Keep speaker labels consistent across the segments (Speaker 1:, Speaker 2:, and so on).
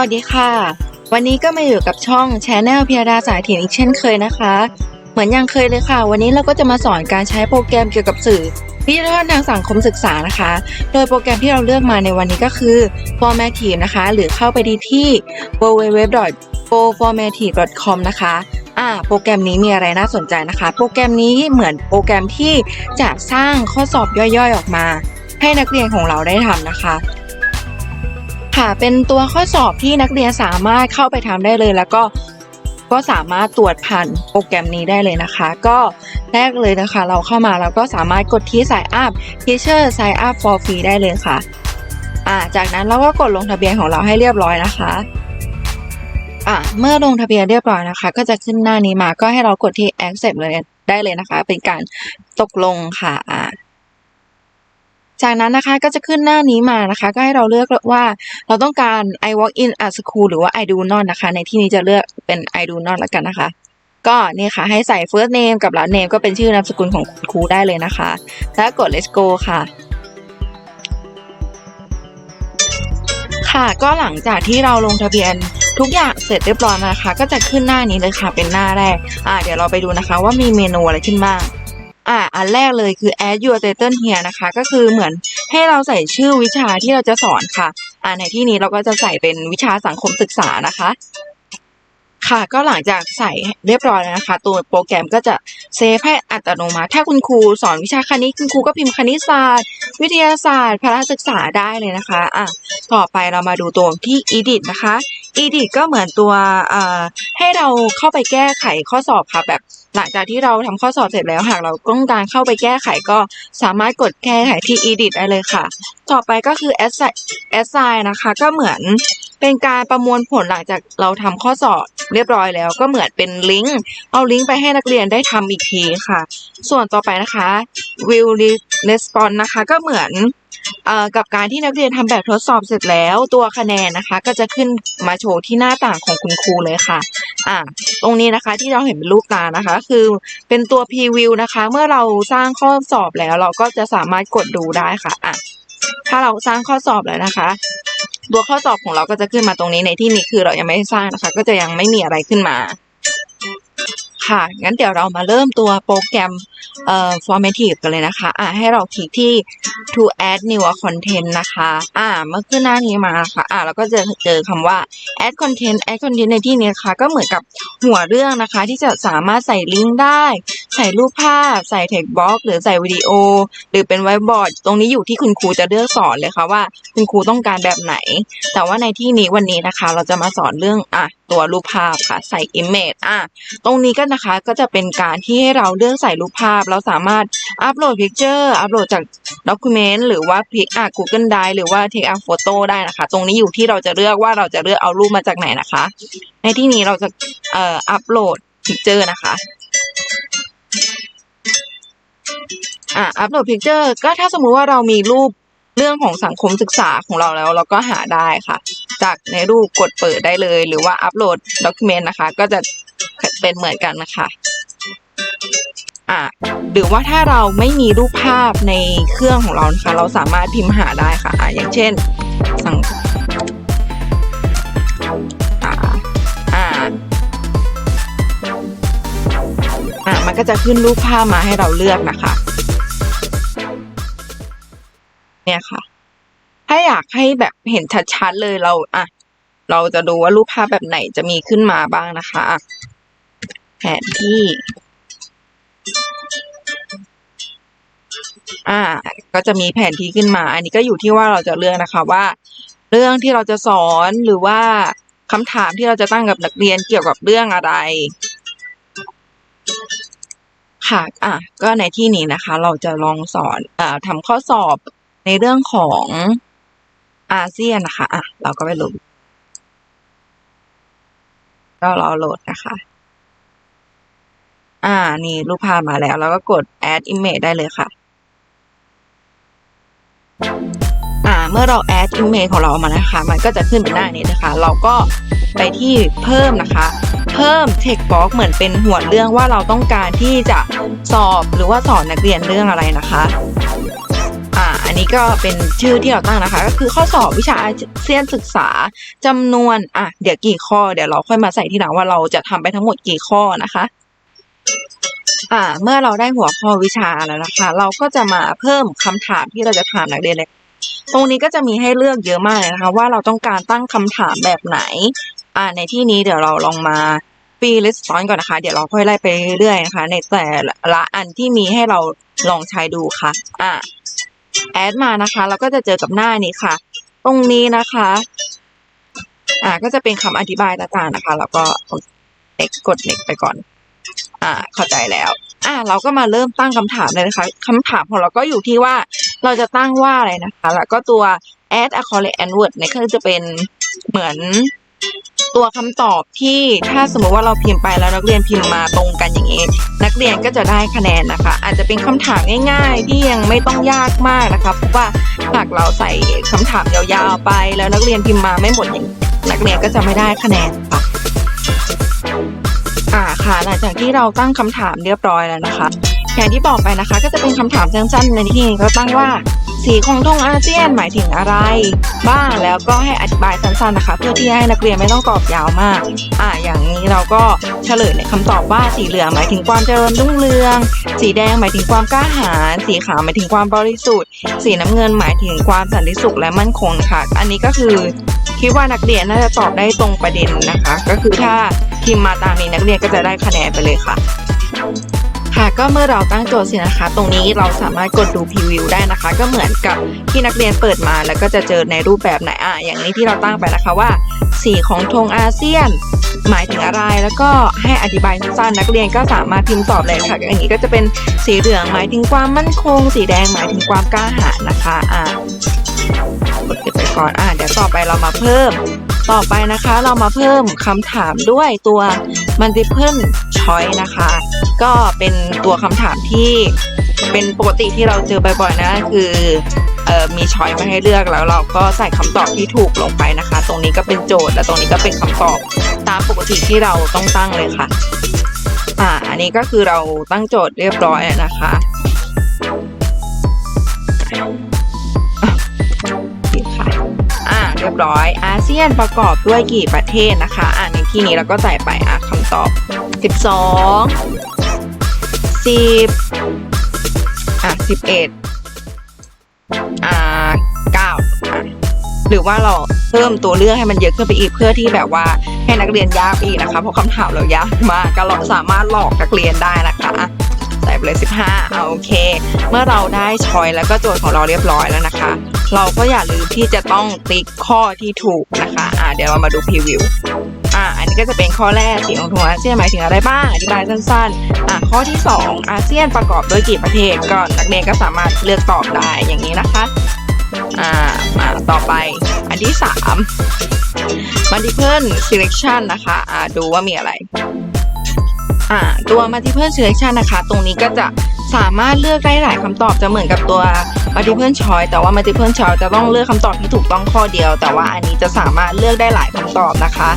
Speaker 1: วัสดีค่ะ วันนี้ก็มาอยู่กับช่องช n แนลพิยดาสายถิ่นอีกเช่นเคยนะคะ เหมือนยังเคยเลยค่ะ วันนี้เราก็จะมาสอนการใช้โปรแกรมเกี่ยวกับสื่อวิทยาทางสังคมศึกษานะคะ โดยโปรแกรมที่เราเลือกมาในวันนี้ก็คือ formative นะคะ หรือเข้าไปดีที่ www.proformative.com นะคะอ่าโปรแกรมนี้มีอะไรน่าสนใจนะคะ โปรแกรมนี้เหมือนโปรแกรมที่จะสร้างข้อสอบย่อยๆ ออกมา ให้นักเรียนของเราได้ทำนะคะ ค่ะ เป็นตัวข้อสอบที่นักเรียนสามารถเข้าไปทำได้เลย แล้วก็ก็สามารถตรวจผ่านโปรแกรมนี้ได้เลยนะคะ ก็แรกเลยนะคะ เราเข้ามาเราก็สามารถกดที่ sign up teacher sign up for free ได้เลยค่ะอ่าจากนั้นเราก็กดลงทะเบียนของเราให้เรียบร้อยนะคะอ่าเมื่อลงทะเบียนเรียบร้อยนะคะ ก็จะขึ้นหน้านี้มาก็ให้เรากดที่ accept เลยได้เลยนะคะ เป็นการตกลงค่ะอ่า จากนั้นนะคะก็จะขึ้นหน้านี้มานะคะ ก็ให้เราเลือกว่าเราต้องการ I walk in a school หรือว่า I do not นะคะ ในที่นี้จะเลือกเป็น I do not แล้วกันนะคะก็นี่ค่ะให้ใส่ first name กับ last name ก็เป็นชื่อนามสกุลของคุณครูได้เลยนะคะ แล้วกด let's go ค่ะ ค่ะก็หลังจากที่เราลงทะเบียนทุกอย่างเสร็จเรียบร้อยนะคะ ก็จะขึ้นหน้านี้เลยค่ะเป็นหน้าแรก อ่าเดี๋ยวเราไปดูนะคะว่ามีเมนูอะไรขึ้นบ้าง อ่าอันแรกเลยคือ add your title here นะคะ ก็คือเหมือนให้เราใส่ชื่อวิชาที่เราจะสอนค่ะ อ่าในที่นี้เราก็จะใส่เป็นวิชาสังคมศึกษานะคะ ค่ะ ก็หลังจากใส่เรียบร้อยแล้วนะคะ ตัวโปรแกรมก็จะเซฟให้อัตโนมัติ ถ้าคุณครูสอนวิชาคณิตคุณครูก็พิมพ์คณิตศาสตร์ วิทยาศาสตร์พละศึกษาได้เลยนะคะ อะ ต่อไปเรามาดูตัวที่ edit นะคะ edit ก็เหมือนตัวอ่อให้เราเข้าไปแก้ไขข้อสอบค่ะแบบ หลังจากที่เราทำข้อสอบเสร็จแล้วหากเราต้องการเข้าไปแก้ไขก็สามารถกดแก้ไขที่ edit ได้เลยค่ะ ต่อไปก็คือ assign assign นะคะ ก็เหมือนเป็นการประมวลผลหลังจากเราทำข้อสอบเรียบร้อยแล้ว ก็เหมือนเป็นลิงก์เอาลิงก์ไปให้นักเรียนได้ทำอีกทีค่ะ ส่วนต่อไปนะคะ will response นะคะ ก็เหมือน กับการที่นักเรียนทำแบบทดสอบเสร็จแล้ว ตัวคะแนนนะคะ ก็จะขึ้นมาโชว์ที่หน้าต่างของคุณครูเลยค่ะ อ่า ตรงนี้นะคะที่เราเห็นเป็นรูปตานะคะ คือเป็นตัว preview นะคะ เมื่อเราสร้างข้อสอบแล้ว เราก็จะสามารถกดดูได้ค่ะอะถ้าเราสร้างข้อสอบแล้วนะคะตัวข้อสอบของเราก็จะขึ้นมาตรงนี้ในที่นี้คือเรายังไม่สร้างนะคะ ก็จะยังไม่มีอะไรขึ้นมา ค่ะ งั้นเดี๋ยวเรามาเริ่มตัวโปรแกรมเอ่อ formative กันเลยนะคะ อ่าให้เราคลิกที่ to add new content นะคะ อ่า เมื่อขึ้นหน้านี้มาค่ะอ่าเราก็จะเจอคำว่า add content add content ในที่นี้นะคะ ก็เหมือนกับหัวเรื่องนะคะ ที่จะสามารถใส่ลิงก์ได้ ใส่รูปภาพ ใส่ text box หรือใส่วิดีโอ หรือเป็นไวบอร์ด ตรงนี้อยู่ที่คุณครูจะเลือกสอนเลยค่ะว่าคุณครูต้องการแบบไหน แต่ว่าในที่นี้วันนี้นะคะ เราจะมาสอนเรื่องอะตัวรูปภาพค่ะ ใส่ image อะตรงนี้ก็นะคะก็จะเป็นการที่ให้เราเลือกใส่รูปภาพ เราสามารถอัปโหลดพิกเจอร์อัปโหลดจากด็อกิเมนต์หรือว่าพิกอะ Google Drive หรือว่า Take a photo ได้นะคะ ตรงนี้อยู่ที่เราจะเลือกว่าเราจะเลือกเอารูปมาจากไหนนะคะ ในที่นี้เราจะเอ่ออัปโหลดพิกเจอร์นะคะ อะอัปโหลดพิกเจอร์ก็ถ้าสมมุติว่าเรามีรูปเรื่องของสังคมศึกษาของเราแล้ว เราก็หาได้ค่ะ จากในรูปกดเปิดได้เลย หรือว่าอัปโหลดด็อกิเมนต์นะคะ ก็จะเป็นเหมือนกันนะคะอ่าหรือว่าถ้าเราไม่มีรูปภาพในเครื่องของเรานะคะเราสามารถพิมพ์หาได้ค่ะอ่าอย่างเช่นสังอ่าอ่าอ่ามันก็จะขึ้นรูปภาพมาให้เราเลือกนะคะ เนี่ยค่ะ ถ้าอยากให้แบบเห็นชัดๆเลยเราอะเราจะดูว่ารูปภาพแบบไหนจะมีขึ้นมาบ้างนะคะ แผนที่ อ่า ก็จะมีแผนที่ขึ้นมา อันนี้ก็อยู่ที่ว่าเราจะเลือกนะคะว่า เรื่องที่เราจะสอนหรือว่าคำถามที่เราจะตั้งกับนักเรียนเกี่ยวกับเรื่องอะไร ค่ะ อะ ก็ในที่นี้นะคะ เราจะลองสอนอ่าทำข้อสอบ ในเรื่องของอาเซียนนะคะอะเราก็ไปโหลดก็รอโหลดนะคะ อ่า นี่รูปภาพมาแล้ว แล้วก็กด add image ได้เลยค่ะ อ่า เมื่อเรา add image ของเรามานะคะ มันก็จะขึ้นเป็นหน้านี้นะคะ เราก็ไปที่เพิ่มนะคะ เพิ่ม text box เหมือนเป็นหัวเรื่องว่าเราต้องการที่จะสอบหรือว่าสอนนักเรียนเรื่องอะไรนะคะ อันนี้ก็เป็นชื่อที่เราตั้งนะคะ ก็คือข้อสอบวิชาอาเซียนศึกษาจำนวนอะเดี๋ยวกี่ข้อเดี๋ยวเราค่อยมาใส่ที่หลังว่าเราจะทำไปทั้งหมดกี่ข้อนะคะอ่าเมื่อเราได้หัวข้อวิชาแล้วนะคะ เราก็จะมาเพิ่มคำถามที่เราจะถามนักเรียนเลยตรงนี้ก็จะมีให้เลือกเยอะมากเลยนะคะ ว่าเราต้องการตั้งคำถามแบบไหน อ่าในที่นี้เดี๋ยวเราลองมาปีลิสต์ก่อนนะคะ เดี๋ยวเราค่อยไล่ไปเรื่อยๆนะคะ ในแต่ละอันที่มีให้เราลองใช้ดูค่ะ อ่า แอดมานะคะ เราก็จะเจอกับหน้านี้ค่ะ ตรงนี้นะคะ อ่า ก็จะเป็นคำอธิบายต่างๆนะคะ แล้วก็เน็กกดเน็กไปก่อน อ่า เข้าใจแล้ว อ่า เราก็มาเริ่มตั้งคำถามเลยนะคะคำถามของเราก็อยู่ที่ว่าเราจะตั้งว่าอะไรนะคะ แล้วก็ตัว add a c o r r e answer เนี่ยก็จะเป็นเหมือน ตัวคำตอบที่ถ้าสมมติว่าเราพิมพ์ไปแล้วนักเรียนพิมพ์มาตรงกันอย่างนี้ นักเรียนก็จะได้คะแนนนะคะ อาจจะเป็นคำถามง่าย ๆ ที่ยังไม่ต้องยากมากนะคะเพราะว่าหากเราใส่คำถามยาวๆไป แล้วนักเรียนพิมพ์มาไม่หมดอย่างนี้นักเรียนก็จะไม่ได้คะแนนค่ะอ่าค่ะหลังจากที่เราตั้งคำถามเรียบร้อยแล้วนะคะอย่างที่บอกไปนะคะ ก็จะเป็นคำถามสั้นๆในที่นี้ก็ตั้งว่า สีของธงอาเซียนหมายถึงอะไร บ้างแล้วก็ให้อธิบายสั้นๆนะคะ เพื่อที่ให้นักเรียนไม่ต้องตอบยาวมาก อ่าอย่างนี้เราก็เฉลยในคำตอบว่าสีเหลืองหมายถึงความเจริญรุ่งเรือง สีแดงหมายถึงความกล้าหาญสีขาวหมายถึงความบริสุทธิ์ สีน้ำเงินหมายถึงความสันติสุขและมั่นคงค่ะ อันนี้ก็คือคิดว่านักเรียนน่าจะตอบได้ตรงประเด็นนะคะ ก็คือถ้าพิมพ์มาตามนี้นักเรียนก็จะได้คะแนนไปเลยค่ะ ค่ะก็เมื่อเราตั้งโจทย์เสร็จนะคะ ตรงนี้เราสามารถกดดูพรีวิวได้นะคะ ก็เหมือนกับที่นักเรียนเปิดมา แล้วก็จะเจอในรูปแบบไหนอะอย่างนี้ที่เราตั้งไปนะคะว่า สีของธงอาเซียน หมายถึงอะไรแล้วก็ให้อธิบายสั้นนักเรียนก็สามารถพิมพ์ตอบเลยค่ะอย่างนี้ก็จะเป็นสีเหลืองหมายถึงความมั่นคง สีแดงหมายถึงความกล้าหาญนะคะอะกดไปก่อนอะเดี๋ยวต่อไปเรามาเพิ่ม ต่อไปนะคะเรามาเพิ่มคำถามด้วยตัว multiple choice นะคะ ก็เป็นตัวคำถามที่เป็นปกติที่เราเจอบ่อยๆนะคือเอ่อมีช้อยมาให้เลือกแล้วเราก็ใส่คำตอบที่ถูกลงไปนะคะ ตรงนี้ก็เป็นโจทย์ และตรงนี้ก็เป็นคำตอบตามปกติที่เราต้องตั้งเลยค่ะอ่าอันนี้ก็คือเราตั้งโจทย์เรียบร้อยแล้วนะคะอ่าเรียบร้อย อาเซียนประกอบด้วยกี่ประเทศนะคะ อ่าในที่นี้เราก็ใส่ไปอะคำตอบ 12 10อะ11อ่า9อะหรือว่าเราเพิ่มตัวเลือกให้มันเยอะขึ้นไปอีกเพื่อที่แบบว่าให้นักเรียนยากไปอีกนะคะเพราะคำถามเรายากมากก็เราสามารถหลอกนักเรียนได้นะคะอะใส่ไปเลย15เอาโอเค เมื่อเราได้ชอยแล้วก็โจทย์ของเราเรียบร้อยแล้วนะคะ เราก็อย่าลืมที่จะต้องติ๊กข้อที่ถูกนะคะอ่าเดี๋ยวเรามาดูพรีวิวอ่าอันนี้ ก็จะเป็นข้อแรกสีของธงอาเซียนหมายถึงอะไรบ้างอธิบายสั้นๆอ่าข้อที่ 2 อาเซียนประกอบด้วยกี่ประเทศก็นักเรียนก็สามารถเลือกตอบได้อย่างนี้นะคะอ่ามาต่อไปอันที่ 3 multiple selection นะคะอ่าดูว่ามีอะไรอ่าตัว multiple selection นะคะ ตรงนี้ก็จะสามารถเลือกได้หลายคำตอบจะเหมือนกับตัว multiple choice แต่ว่า multiple choice จะต้องเลือกคำตอบที่ถูกต้องข้อเดียว แต่ว่าอันนี้จะสามารถเลือกได้หลายคำตอบนะคะ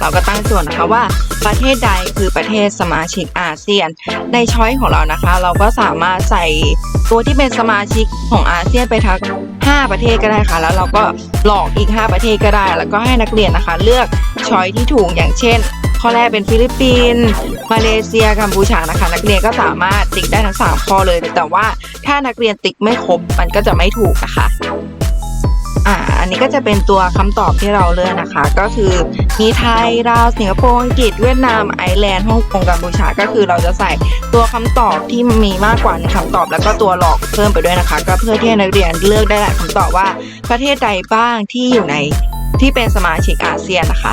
Speaker 1: เราก็ตั้งโจทย์นะคะว่าประเทศใดคือประเทศสมาชิกอาเซียน ในช้อยของเรานะคะ เราก็สามารถใส่ตัวที่เป็นสมาชิกของอาเซียนไปทั้ง5 ประเทศก็ได้ค่ะ แล้วเราก็หลอกอีก 5 ประเทศก็ได้ แล้วก็ให้นักเรียนนะคะ เลือกช้อยที่ถูกอย่างเช่น ข้อแรกเป็นฟิลิปปินส์มาเลเซียกัมพูชานะคะ นักเรียนก็สามารถติ๊กได้ทั้ง 3 ข้อเลย แต่ว่าถ้านักเรียนติ๊กไม่ครบมันก็จะไม่ถูกนะคะ อันนี้ก็จะเป็นตัวคำตอบที่เราเลือกนะคะ ก็คือมีไทยลาวสิงคโปร์อังกฤษเวียดนามไอร์แลนด์ฮ่องกงกัมพูชา ก็คือเราจะใส่ตัวคำตอบที่มีมากกว่าหนึ่งคำตอบ แล้วก็ตัวหลอกเพิ่มไปด้วยนะคะ ก็เพื่อที่นักเรียนเลือกได้หลายคำตอบว่าประเทศใดบ้างที่อยู่ในที่เป็นสมาชิกอาเซียนนะคะ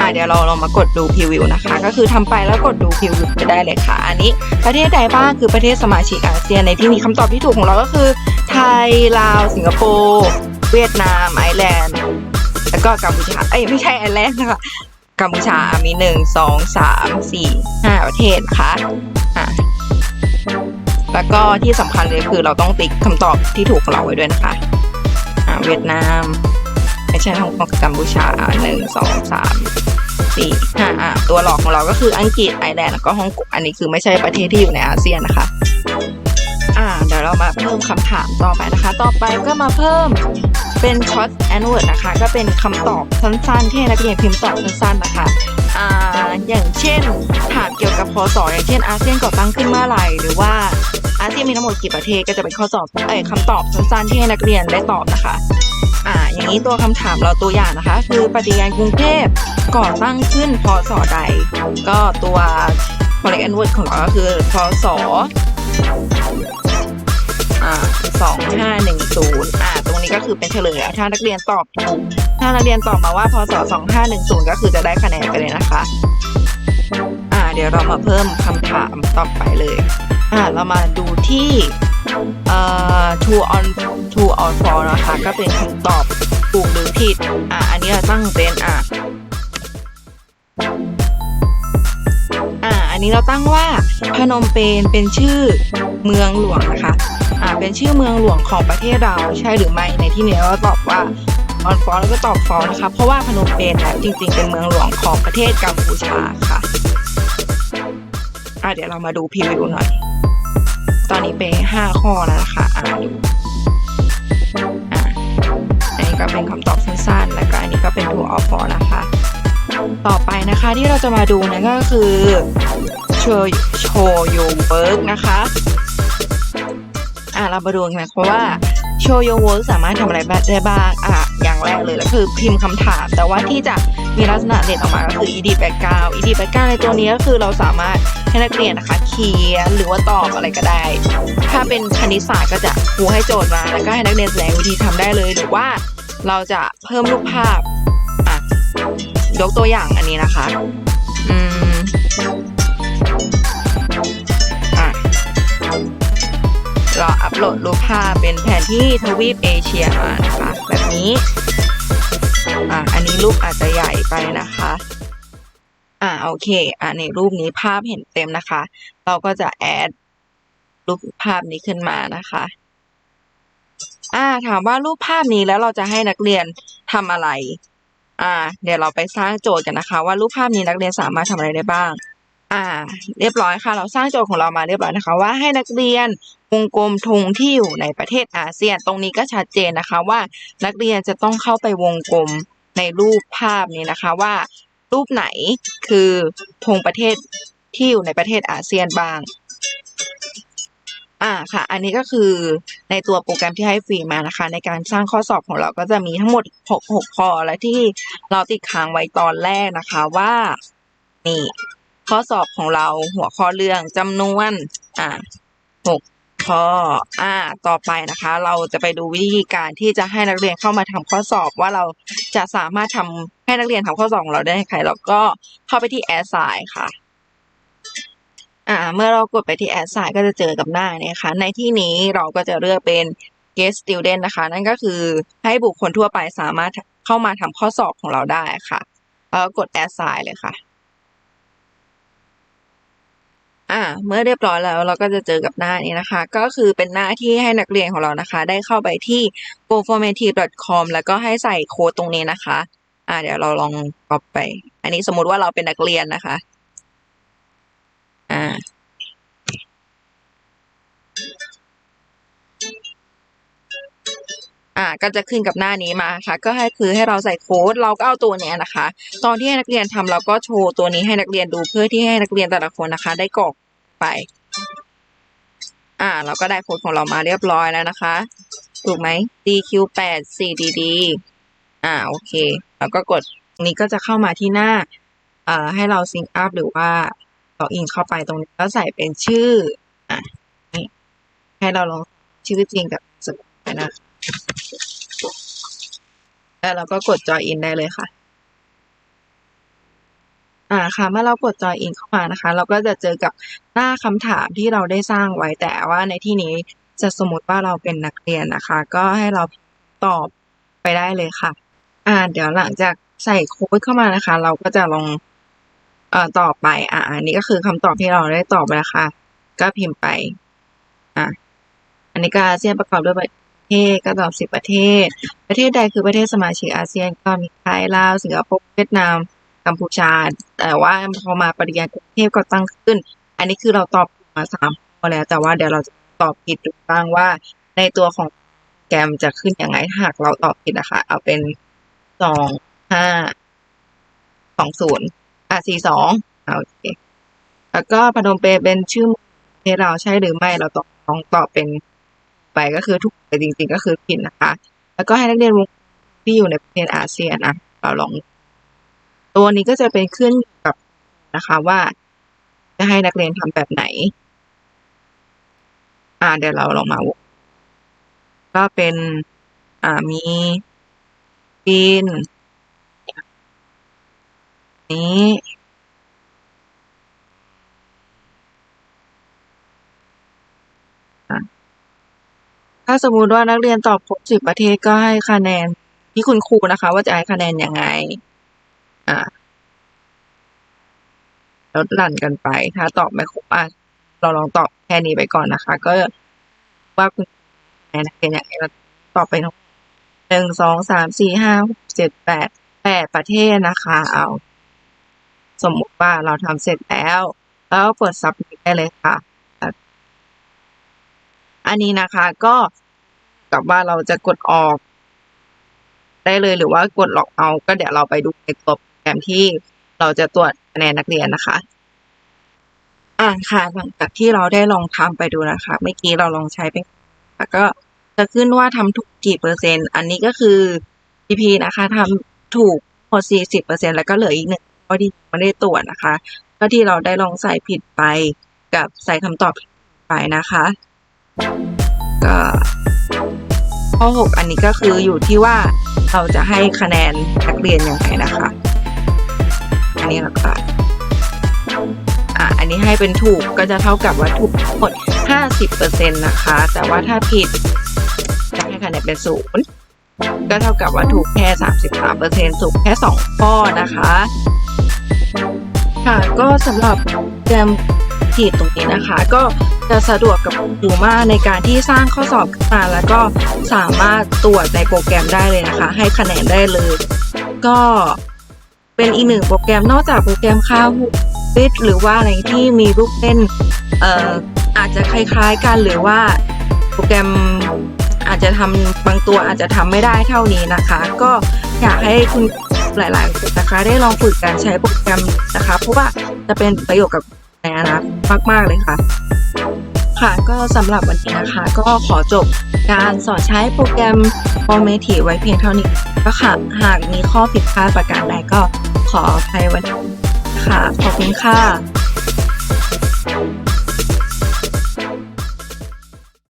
Speaker 1: อ่าเดี๋ยวเราลองมากดดูพรีวิวนะคะ ก็คือทำไปแล้วกดดูพรีวิวไปได้เลยค่ะ อันนี้ประเทศใดบ้างคือประเทศสมาชิกอาเซียนในที่นี้คำตอบที่ถูกของเราก็คือ ไทย ลาว สิงคโปร์ เวียดนามไอร์แลนด์ แล้วก็กัมพูชาเอ้ยไม่ใช่ไอร์แลนด์นะคะกัมพูชามีหนึ่งสองสามสี่ห้าประเทศนะคะอะแล้วก็ที่สำคัญเลยคือเราต้องติ๊กคำตอบที่ถูกของเราไว้ด้วยนะคะอ่าเวียดนาม ไม่ใช่ฮ่องกงกับกัมพูชาหนึ่งสองสามสี่ห้าอะตัวหลอกของเราก็คืออังกฤษไอร์แลนด์แล้วก็ฮ่องกงอันนี้คือไม่ใช่ประเทศที่อยู่ในอาเซียนนะคะ เดี๋ยวเรามาเพิ่มคำถามต่อไปนะคะ ต่อไปก็มาเพิ่มเป็นช็อตแอนเวิร์ดนะคะ ก็เป็นคำตอบสั้นๆ ที่ให้นักเรียนพิมพ์ตอบสั้นๆนะคะอ่าอย่างเช่นถามเกี่ยวกับพศอย่างเช่นอาเซียนก่อตั้งขึ้นเมื่อไหร่หรือว่าอาเซียนมีทั้งหมดกี่ประเทศก็จะเป็นข้อสอบเอ้ยคำตอบสั้นๆ ที่ให้นักเรียนได้ตอบนะคะอ่าอย่างนี้ตัวคำถามเราตัวอย่างนะคะ คือปฏิญาณกรุงเทพก่อตั้งขึ้นพศใด ก็ตัว correct and word ของเราก็คือพศ อ่าสองห้าหนึ่งศูนย์อ่า ตรงนี้ก็คือเป็นเฉลยถ้านักเรียนตอบถูกถ้านักเรียนตอบมาว่าพศสองห้าหนึ่งศูนย์ก็คือจะได้คะแนนไปเลยนะคะ อ่า เดี๋ยวเรามาเพิ่มคำถามต่อไปเลย อ่า เรามาดูที่เอ่อ true on true or false นะคะ ก็เป็นคำตอบถูกหรือผิด อ่า อันนี้เราตั้งเป็นอ่าอ่า อันนี้เราตั้งว่าพนมเปญเป็นชื่อเมืองหลวงนะคะ อ่าเป็นชื่อเมืองหลวงของประเทศเราใช่หรือไม่ในที่นี้เราตอบว่าออนฟอแล้วก็ตอบฟอนะคะเพราะว่าพนมเปญเนี่ยจริงๆ เป็นเมืองหลวงของประเทศกัมพูชาค่ะอ่าเดี๋ยวเรามาดูพรีวิวหน่อย ตอนนี้เป็นห้าข้อแล้วนะคะอ่าดูอ่าอันนี้ก็เป็นคำตอบสั้นๆ แล้วก็อันนี้ก็เป็น true or false นะคะ ต่อไปนะคะที่เราจะมาดูนะก็คือ show show your work นะคะ อะเรามาดูกันนะเพราะว่า show your work สามารถทำอะไรได้บ้างอะอย่างแรกเลยก็คือพิมพ์คำถาม แต่ว่าที่จะมีลักษณะเด่นออกมาก็คือ ed background ed background ในตัวนี้ก็คือเราสามารถให้นักเรียนนะคะ เขียนหรือว่าตอบอะไรก็ได้ ถ้าเป็นคณิตศาสตร์ก็จะครูให้โจทย์มาแล้วก็ให้นักเรียนแสดงวิธีทำได้เลยหรือว่าเราจะเพิ่มรูปภาพอะยกตัวอย่างอันนี้นะคะ อืม เราอัปโหลดรูปภาพเป็นแผนที่ทวีปเอเชียมานะคะ แบบนี้อะอันนี้รูปอาจจะใหญ่ไปนะคะ อะโอเค อะในรูปนี้ภาพเห็นเต็มนะคะ เราก็จะแอดรูปภาพนี้ขึ้นมานะคะอ่าถามว่ารูปภาพนี้แล้วเราจะให้นักเรียนทำอะไร อ่า เดี๋ยวเราไปสร้างโจทย์กันนะคะ ว่ารูปภาพนี้นักเรียนสามารถทำอะไรได้บ้าง อ่า เรียบร้อยค่ะ เราสร้างโจทย์ของเรามาเรียบร้อยนะคะ ว่าให้นักเรียนวงกลมธงที่อยู่ในประเทศอาเซียน ตรงนี้ก็ชัดเจนนะคะว่านักเรียนจะต้องเข้าไปวงกลมในรูปภาพนี้นะคะว่า รูปไหนคือธงประเทศที่อยู่ในประเทศอาเซียนบ้าง อ่าค่ะ อันนี้ก็คือในตัวโปรแกรมที่ให้ฟรีมานะคะ ในการสร้างข้อสอบของเราก็จะมีทั้งหมดหกหกข้อและที่เราติดค้างไว้ตอนแรกนะคะว่านี่ ข้อสอบของเราหัวข้อเรื่องจำนวนอ่าหกข้ออ่าต่อไปนะคะ เราจะไปดูวิธีการที่จะให้นักเรียนเข้ามาทำข้อสอบว่าเราจะสามารถทำให้นักเรียนทำข้อสอบของเราได้ใครเราก็เข้าไปที่แอสไซน์ค่ะอ่าเมื่อเรากดไปที่แอดไซน์ก็จะเจอกับหน้าเนี่ยค่ะในที่นี้เราก็จะเลือกเป็น guest student นะคะ นั่นก็คือให้บุคคลทั่วไปสามารถเข้ามาทำข้อสอบของเราได้ค่ะแล้วก็กด add sign เลยค่ะ อ่า เมื่อเรียบร้อยแล้วเราก็จะเจอกับหน้านี้นะคะ ก็คือเป็นหน้าที่ให้นักเรียนของเรานะคะ ได้เข้าไปที่ goformative.com แล้วก็ให้ใส่โค้ดตรงนี้นะคะ อ่า เดี๋ยวเราลองกรอบไป อันนี้สมมุติว่าเราเป็นนักเรียนนะคะ อ่า อ่าก็จะขึ้นกับหน้านี้มาค่ะ ก็ให้คือให้เราใส่โค้ดเราก็เอาตัวเนี้ยนะคะ ตอนที่ให้นักเรียนทำเราก็โชว์ตัวนี้ให้นักเรียนดูเพื่อที่ให้นักเรียนแต่ละคนนะคะ ได้กรอกไป อ่า เราก็ได้โค้ดของเรามาเรียบร้อยแล้วนะคะ ถูกไหม DQ8 4DD อ่าโอเค แล้วก็กดนี้ก็จะเข้ามาที่หน้าอ่าให้เราซิงค์อัพหรือว่าล็อกอินเข้าไปตรงนี้แล้วใส่เป็นชื่ออะให้เราลองชื่อจริงกับสกุลนะ แล้วเราก็กด join in ได้เลยค่ะ อ่าค่ะ เมื่อเรากด join in เข้ามานะคะ เราก็จะเจอกับหน้าคำถามที่เราได้สร้างไว้แต่ว่าในที่นี้จะสมมติว่าเราเป็นนักเรียนนะคะ ก็ให้เราตอบไปได้เลยค่ะ อ่า เดี๋ยวหลังจากใส่โค้ดเข้ามานะคะ เราก็จะลองเอ่อต่อไป อ่าอันนี้ก็คือคำตอบที่เราได้ตอบไปแล้วค่ะ ก็พิมพ์ไป อ่าอันนี้ก็เซียนประกอบด้วย เทศก็ตอบสิบประเทศ ประเทศใดคือประเทศสมาชิกอาเซียนก็มีไทยลาวสิงคโปร์เวียดนามกัมพูชา แต่ว่าพอมาปริญญากรุงเทพก็ตั้งขึ้น อันนี้คือเราตอบมาสามข้อแล้ว แต่ว่าเดี๋ยวเราจะตอบผิดดูบ้างว่าในตัวของแกรมจะขึ้นยังไงหากเราตอบผิดนะคะ เอาเป็นสองห้าสองศูนย์อะสี่สองโอเคแล้วก็พนมเปญเป็นชื่อที่เราใช่หรือไม่เราต้องลองตอบเป็น ไปก็คือถูกแต่จริง ๆ ก็คือผิดนะคะ แล้วก็ให้นักเรียนวงที่อยู่ในประเทศอาเซียนอะเราลอง ตัวนี้ก็จะเป็นขึ้นอยู่กับนะคะว่า จะให้นักเรียนทำแบบไหน อ่าเดี๋ยวเราลองมาก็เป็นอ่ามีปีนนี้ ถ้าสมมุติว่านักเรียนตอบครบสิบประเทศก็ให้คะแนนที่คุณครูนะคะ ว่าจะให้คะแนนยังไง อ่าลดหลั่นกันไป ถ้าตอบไม่ครบอะเราลองตอบแค่นี้ไปก่อนนะคะ ก็ว่าคุณคะแนนนักเรียนอย่างไรเราตอบไปหนึ่งสองสามสี่ห้าหกเจ็ดแปดแปดประเทศนะคะ เอา สมมุติว่าเราทำเสร็จแล้ว แล้วเปิดซับมิทได้เลยค่ะ อันนี้นะคะก็กลับว่าเราจะกดออก ได้เลยหรือว่ากดล็อกเอา ก็เดี๋ยวเราไปดูในตัวโปรแกรมที่เราจะตรวจคะแนนนักเรียนนะคะ อ่าค่ะหลังจากที่เราได้ลองทำไปดูนะคะ เมื่อกี้เราลองใช้ไปแล้วก็จะขึ้นว่าทำถูกกี่เปอร์เซ็นต์ อันนี้ก็คือ PP นะคะทำถูกหมด40เปอร์เซ็นต์แล้วก็เหลืออีกหนึ่งข้อที่ไม่ได้ตรวจนะคะ ก็ที่เราได้ลองใส่ผิดไปกับใส่คำตอบผิดไปนะคะ ก็ข้อหกอันนี้ก็คืออยู่ที่ว่าเราจะให้คะแนนนักเรียนยังไงนะคะ อันนี้แล้วก็อะอันนี้ให้เป็นถูกก็จะเท่ากับว่าถูกทั้งหมด 50%นะคะ แต่ว่าถ้าผิดจะให้คะแนนเป็นศูนย์ก็เท่ากับว่าถูกแค่ 33%ถูกแค่ 2 ข้อนะคะ ค่ะก็สำหรับแกรมขีดตรงนี้นะคะ ก็ จะสะดวกกับครูมากในการที่สร้างข้อสอบขึ้นมา แล้วก็สามารถตรวจในโปรแกรมได้เลยนะคะ ให้คะแนนได้เลย ก็เป็นอีกหนึ่งโปรแกรมนอกจากโปรแกรมค่าหูฟิตหรือว่าอะไรที่มีลูกเล่นเอ่ออาจจะคล้ายๆกันหรือว่าโปรแกรมอาจจะทำบางตัวอาจจะทำไม่ได้เท่านี้นะคะ ก็อยากให้คุณหลายๆคนนะคะได้ลองฝึกการใช้โปรแกรมนะคะ เพราะว่าจะเป็นประโยชน์กับ ในอนาคตมาก ๆ เลยค่ะ ค่ะก็สำหรับวันนี้นะคะ ก็ขอจบการสอนใช้โปรแกรม f o r m a t i v e ไว้เพียงเท่านี้ก็ค่ะ หากมีข้อผิดพลาดประการใดก็ขออภัยไวันนี้ค่ะ ขอบคุณค่ะ